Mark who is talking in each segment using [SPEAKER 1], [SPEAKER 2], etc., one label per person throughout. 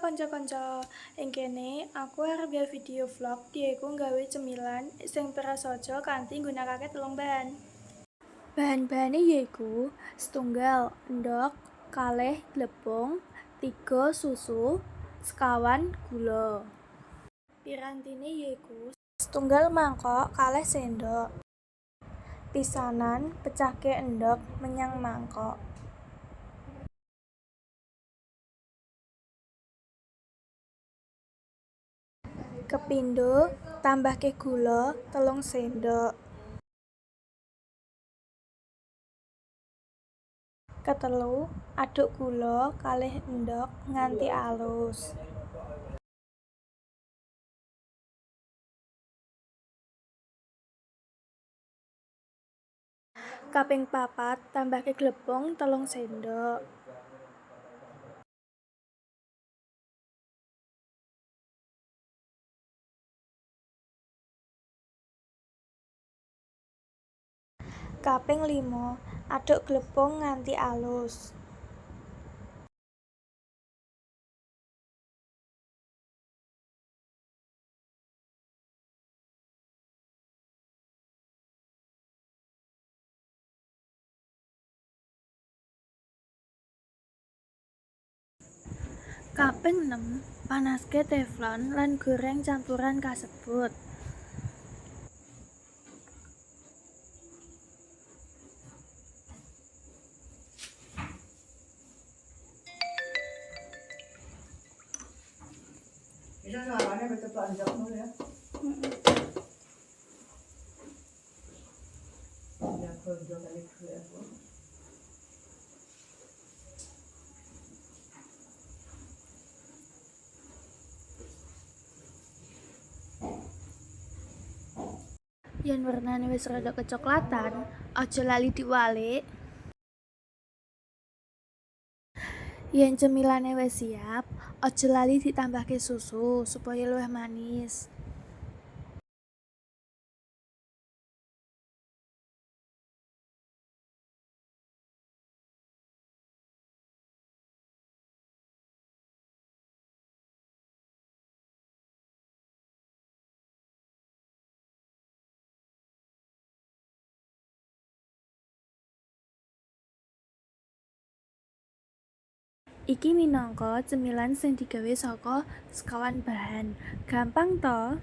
[SPEAKER 1] kanca-kanca, ing kene aku arep gawe video vlog yaiku gawe cemilan sing prasaja kanthi nggunakake telung bahan. Bahan-bahane yaiku setunggal endhog, kalih glepung, tiga susu, sekawan gula. Pirantine yaiku setunggal mangkok kalih sendok. Pisanan pecahke endhog menyang mangkok. Kepindho tambahke gula telung sendok. Ketelu aduk gula kalih endhog nganti alus. Kaping papat tambahke glepung telung sendok. Kaping lima aduk glepung nganti alus. Kaping nem panaske teflon lan goreng campuran kasebut.
[SPEAKER 2] Bisa suaranya betul panjang dulu ya. Ya kerja kali kerja aku.
[SPEAKER 1] Yen wernane wis rada kecoklatan, aja lali diwalik. Yen cemilane wis siap, aja lali ditambahke susu supaya luwih manis. Iki minangka cemilan sing digawe saka sekawan bahan. Gampang to?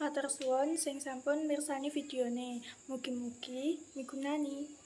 [SPEAKER 1] Matur suwun sing sampun mirsani videone. Mugi-mugi migunani.